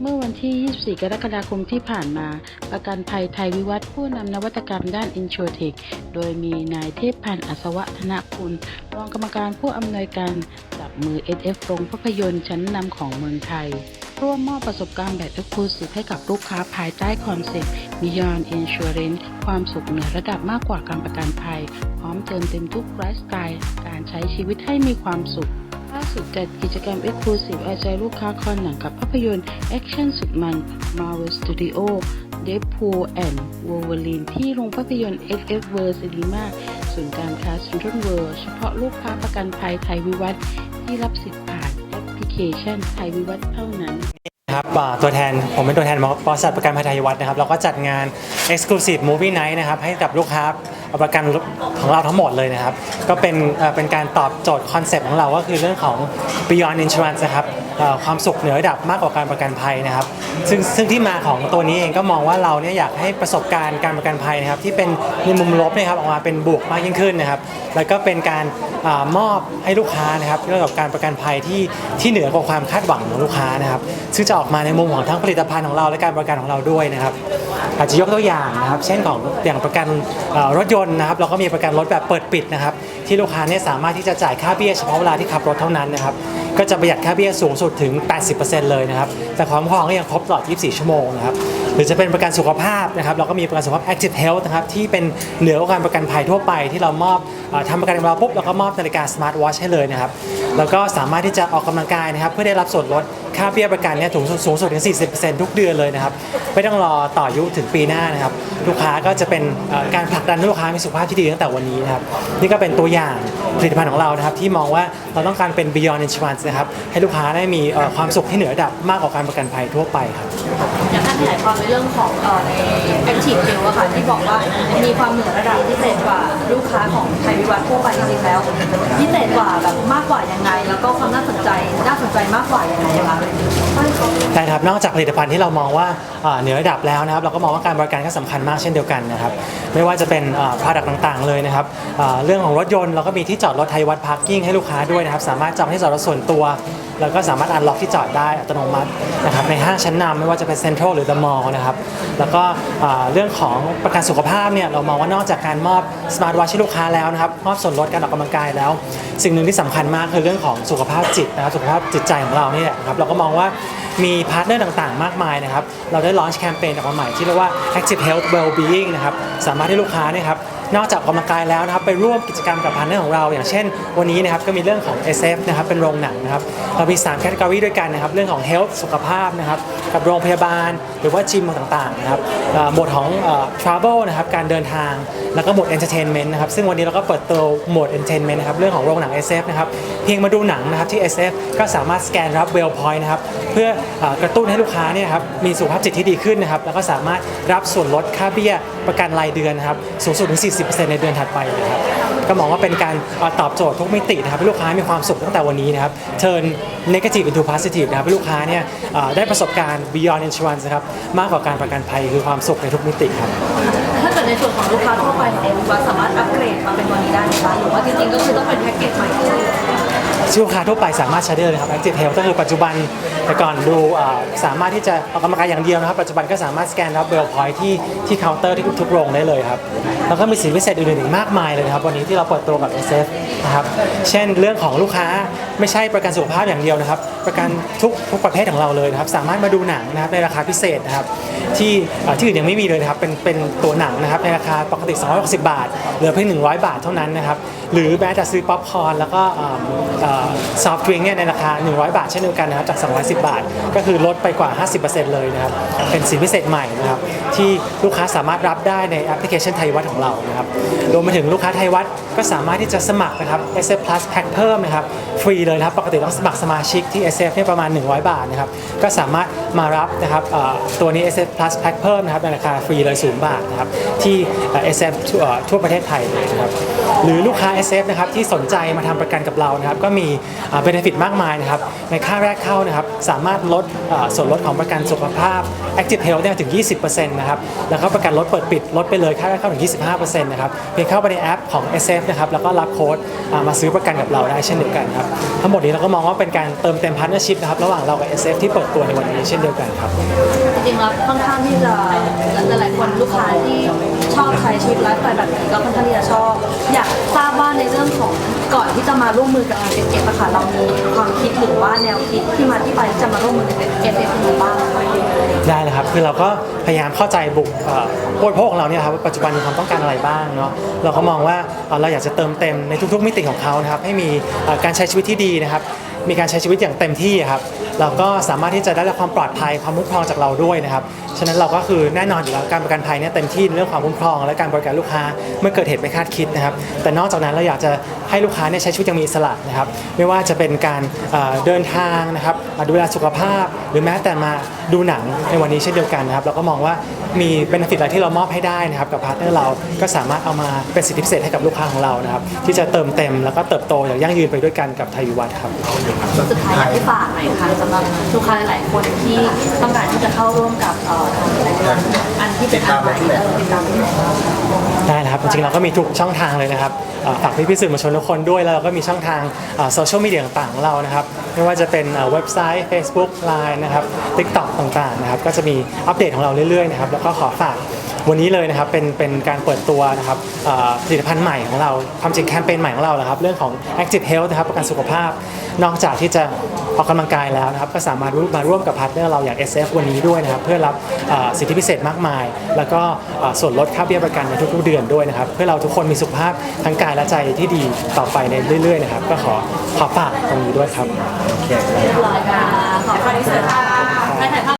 เมื่อวันที่ 24 กรกฎาคมที่ผ่านมา ประกันภัยไทยวิวัฒน์ผู้นำนวัตกรรมด้าน i n s u r t e c h โดยมีนายเทพพันธ์อัศวะธนคุณรองกรรมการผู้อำนวยการจับมือ SF โรงภาพยนตร์ชั้นนำของเมืองไทย ร่วมมอบประสบการณ์แบบ Exclusive ให้กับลูกค้าภายใต้คอนเซ็ปต์ Beyond Insurance ความสุขเหนือระดับมากกว่าการประกันภัย พร้อมเติมเต็มทุกไลฟ์สไตล์การใช้ชีวิตให้มีความสุข ล่าสุดจัดกิจกรรม Exclusive เอาใจลูกค้าคอนหนังกับภาพยนตร์แอคชั่นสุดมัน Marvel Studio Deadpool and Wolverine ที่โรงภาพยนตร์ SF World Cinema ศูนย์การค้า Central World เฉพาะลูกค้าประกันภัยไทยวิวัฒน์ที่รับสิทธิ์ผ่านแอปพลิเคชันไทยวิวัฒน์เท่านั้นครับตัวแทนผมเป็นตัวแทนบริษัทประกันภัยไทยวัฒน์นะครับเราก็จัดงาน Exclusive Movie Night นะครับให้กับลูกค้า ประกันของเราทั้งหมดเลยนะครับ ก็เป็นเป็นการตอบโจทย์คอนเซปต์ของเราก็คือเรื่องของ Beyond Insurance นะครับความสุขเหนือระดับมากกว่าการประกันภัยนะครับ ซึ่งซึ่งที่มาของตัวนี้เองก็มองว่าเราเนี่ยอยากให้ประสบการณ์การประกันภัยนะครับ ที่เป็นในมุมลบนะครับออกมาเป็นบวกมากยิ่งขึ้นนะครับ แล้วก็เป็นการอมอบให้ลูกค้านะครับเกี่ยวกับการประกันภัยที่ที่เหนือกว่าความคาดหวังของลูกค้านะครับ ซึ่งจะออกมาในมุมของทั้งผลิตภัณฑ์ของเราและการประกันของเราด้วยนะครับ อาจจะยกตัวอย่างนะครับ เช่นของอย่างประกันรถยนต์นะครับ เราก็มีประกันรถแบบเปิดปิดนะครับ ที่ลูกค้าเนี่ยสามารถที่จะจ่ายค่าเบี้ยเฉพาะเวลาที่ขับรถเท่านั้นนะครับ ก็จะประหยัดค่าเบี้ยสูงสุดถึง 80%เลยนะครับ แต่ความคุ้มครองก็ยังครบตลอด 24 ชั่วโมงนะครับ หรือจะเป็นประกันสุขภาพนะครับเราก็มีประกันสุขภาพ Active Health นะครับที่เป็นเหนือกว่าการประกันภัยทั่วไป ที่เรามอบอ่อทำประกันกับเราปุ๊บเราก็มอบนาฬิกา Smart Watch ให้เลยนะครับแล้วก็สามารถที่จะออกกำลังกายนะครับเพื่อได้รับส่วนลดค่าเบี้ยประกันเนี่ยสูงสูงสุดถึง 40%ทุกเดือนเลยนะครับไม่ต้องรอต่ออายุถึงปีหน้านะครับลูกค้าก็จะเป็นการผลักดันให้ลูกค้ามีสุขภาพที่ดีตั้งแต่วันนี้นะครับนี่ก็เป็นตัวอย่างผลิตภัณฑ์ของเรานะครับที่มองว่าเราต้องการเป็น Beyond Insurance นะครับให้ลูกค้าได้มีความสุขที่เหนือระดับมากกว่าการประกันภัยทั่วไปครับอยาก ขยายความในเรื่องของเอ่อใน Active Bill อะค่ะที่บอกว่ามีความเหนือระดับพิเศษกว่าลูกค้าของไทยวิวัฒน์ทั่วไปจริงๆแล้วพิเศษกว่าแบบมากกว่ายังไง แล้วก็ความน่าสนใจน่าสนใจมากกว่ายังไงคะใช่ครับนอกจากผลิตภัณฑ์ที่เรามองว่าเอ่อเหนือระดับแล้วนะครับ เราก็มองว่าการบริการก็สำคัญมากเช่นเดียวกันนะครับ ไม่ว่าจะเป็นผลิตภัณฑ์ต่างๆเลยนะครับเอ่อเรื่องของรถยนต์เราก็มีที่จอดรถไทยวัดพาร์กิ้งให้ลูกค้าด้วยนะครับ สามารถจองที่จอดรถส่วนตัว แล้วก็สามารถอันล็อกที่จอดได้อัตโนมัตินะครับในห้างชั้นนำไม่ว่าจะเป็นเซ็นทรัลหรือเดอะมอลล์นะครับแล้วก็เรื่องของประกันสุขภาพเนี่ยเรามองว่านอกจากการมอบสมาร์ทวอทให้ลูกค้าแล้วนะครับมอบส่วนลดการออกกำลังกายแล้ว สิ่งหนึ่งที่สำคัญมากคือเรื่องของสุขภาพจิตนะครับสุขภาพจิตใจของเราเนี่ยนะครับเราก็มองว่ามีพาร์ทเนอร์ต่างๆ มากมายนะครับเราได้ลอนช์แคมเปญออกมาใหม่ที่เรียกว่า Active Health Well-being นะครับสามารถให้ลูกค้าเนี่ยครับ นอกจากออกกำลังกายแล้วนะครับไปร่วมกิจกรรมกับพาร์ทเนอร์ของเรา อย่างเช่น วันนี้นะครับก็มีเรื่องของ SF นะครับเป็นโรงหนังนะครับเรามี3แคตตากรีด้วยกันนะครับเรื่องของ Health สุขภาพนะครับ กับโรงพยาบาล หรือว่าจิมต่างๆนะครับหมวดของ Travel นะครับการเดินทางแล้วก็หมวด Entertainment นะครับซึ่งวันนี้เราก็เปิดตัวหมวด Entertainment นะครับเรื่องของโรงหนัง SF นะครับเพียงมาดูหนังนะครับที่ SF ก็สามารถสแกนรับ Well Point นะครับเพื่อกระตุ้นให้ลูกค้าเนี่ยครับมีสุขภาพจิตที่ดีขึ้นนะครับแล้วก็สามารถรับส่วนลดค่าเบี้ยประกันรายเดือนนะครับสูงสุดถึง 40%ในเดือนถัดไปเลยครับ ก็มองว่าเป็นการตอบโจทย์ทุกมิตินะครับให้ลูกค้ามีความสุขตั้งแต่วันนี้นะครับ turn negative into positive นะครับให้ลูกค้าเนี่ยได้ประสบการณ์ beyond insurance นะครับมากกว่าการประกันภัยคือความสุขในทุกมิติครับถ้าเกิดในส่วนของลูกค้าทั่วไปของเอ็มวัฒน์สามารถอัปเกรดมาเป็นวันนี้ได้ไหมคะหรือว่าจริงๆก็คือต้องเป็นแพ็กเกจใหม่ ที่ลูกค้าทั่วไปสามารถใช้ได้เลยนะครับ Active Health ก็คือปัจจุบันแต่ก่อนดูสามารถที่จะออกกำลังกายอย่างเดียวนะครับ ปัจจุบันก็สามารถสแกนรับเบลพอยที่ที่เคาน์เตอร์ที่ทุกโรงได้เลยครับ แล้วก็มีสิทธิพิเศษอื่นๆอีกมากมายเลยนะครับ วันนี้ที่เราเปิดตัวกับ SF นะครับเช่นเรื่องของลูกค้าไม่ใช่ประกันสุขภาพอย่างเดียวนะครับ ประกันทุกทุกประเภทของเราเลยนะครับ สามารถมาดูหนังนะครับในราคาพิเศษนะครับที่ที่อื่นยังไม่มีเลยนะครับเป็นเป็นตัวหนังนะครับในราคาปกติ260บาทเหลือเพียง100 บาทเท่านั้นนะครับหรือแม้แต่ซื้อป๊อปคอร์นแล้วก็ซอฟต์ดริงเนี่ยในราคา 100 บาทเช่นเดียวกันนะครับจาก 210 บาท ก็คือลดไปกว่า 50%เลยนะครับ เป็นสินพิเศษใหม่นะครับ ที่ลูกค้าสามารถรับได้ในแอปพลิเคชันไทยวัดของเรานะครับรวมไปถึงลูกค้าไทยวัด ก็สามารถที่จะสมัครนะครับ SF Plus Pack เพิ่มนะครับฟรีเลยนะครับปกติต้องสมัครสมาชิกที่ SF เนี่ยประมาณ 100 บาทนะครับก็สามารถมารับนะครับตัวนี้ SF Plus Pack เพิ่มนะครับในราคาฟรีเลย 0 บาทนะครับที่ SF ทั่วประเทศไทยเลยนะครับหรือลูกค้า SF นะครับที่สนใจมาทำประกันกับเรานะครับก็มีเบนฟิตมากมายนะครับในค่าแรกเข้านะครับสามารถลดส่วนลดของประกันสุขภาพ Active Health เนี่ยถึง 20%นะครับแล้วก็ประกันลดเปิดปิดลดไปเลยค่าแรกเข้าถึง 25%นะครับเพียงเข้าไปในแอปของ SF นะครับแล้วก็รับโค้ดมาซื้อประกันกับเราได้เช่นเดียวกันครับทั้งหมดนี้เราก็มองว่าเป็นการเติมเต็มพาร์ทเนอร์ชิพนะครับระหว่างเรากับ SF ที่เปิดตัวในวันนี้เช่นเดียวกันครับจริงๆแล้วค่อนข้างที่จะหลายๆคนลูกค้าที่ ชอบใช้ชีวิตไลฟ์สไตล์แบบนี้ก็ค่อนข้างที่จะชอบ อยากทราบว่าในเรื่องของก่อนที่จะมาร่วมมือกับ s อ f อะค่ะเรามีความคิดหรือว่าแนวคิดที่มาที่ไปที่จะมาร่วมมือกับ s อ f ยังไงบ้างได้เลยครับคือเราก็พยายามเข้าใจบุคเอ่อผู้บริโภคของเราเนี่ยครับว่าปัจจุบันมีความต้องการอะไรบ้างเนาะเราก็มองว่าเราอยากจะเติมเต็มในทุกๆมิติของเขานะครับให้มีการใช้ชีวิตที่ดีนะครับมีการใช้ชีวิตอย่างเต็มที่ครับ เราก็สามารถที่จะได้รับความปลอดภัยความคุ้มครองจากเราด้วยนะครับฉะนั้นเราก็คือแน่นอนอยู่แล้วการประกันภัยเนี่ยเต็มที่ในเรื่องความคุ้มครอง และการบริการลูกค้าเมื่อเกิดเหตุไม่คาดคิดนะครับแต่นอกจากนั้นเราอยากจะให้ลูกค้าเนี่ยใช้ชีวิตอย่างมีอิสระนะครับไม่ว่าจะเป็นการเดินทางนะครับอ่าดูแลสุขภาพ หรือแม้แต่มาดูหนังในวันนี้เช่นเดียวกันนะครับเราก็มองว่ามีเบนฟิตอะไรที่เรามอบให้ได้นะครับกับพาร์ทเนอร์เราก็สามารถเอามาเป็นสิทธิพิเศษให้กับลูกค้าของเรานะครับที่จะเติมเต็มแล้วก็เติบโตอย่างยั่งยืนไปด้วยกันกับไทยวิวัฒน์ครับสุดท้ายอยากให้ฝากหน่อยค่ะสำหรับลูกค้าหลายๆคนที่ต้องการที่จะเข้าร่วมกับเอ่ออันที่เป็นอันใหม่เออติดตามที่ไหนได้นะครับ จริงๆเราก็มีทุกช่องทางเลยนะครับเอ่อฝากพี่พี่ๆสื่อมวลชนทุกคนด้วย แล้วเราก็มีช่องทางโซเชียลมีเดียต่างๆของเรานะครับ ไม่ว่าจะเป็นเอ่อเว็บไซต์ Facebook Line นะครับ TikTok ต่างๆนะครับ ก็จะมีอัปเดตของเราเรื่อยๆนะครับ แล้วก็ขอฝาก วันนี้เลยนะครับเป็นเป็นการเปิดตัวนะครับเอ่อผลิตภัณฑ์ใหม่ของเราความจริงแคมเปญใหม่ของเราแหละครับเรื่องของ Active Health นะครับประกันสุขภาพ นอกจากที่จะออกกำลังกายแล้วนะครับก็สามารถมาร่วมกับพาร์ทเนอร์เราอย่าง SF วันนี้ด้วยนะครับเพื่อรับเอ่อสิทธิพิเศษมากมาย แล้วก็เอ่อส่วนลดค่าเบี้ยประกันในทุกๆเดือนด้วยนะครับเพื่อเราทุกคนมีสุขภาพทั้งกายและใจที่ดีต่อไปในเรื่อยๆนะครับก็ขอขอฝากตรงนี้ด้วยครับ เรียบร้อยค่ะขอบคุณที่สุดค่ะได้ถ่ายภาพ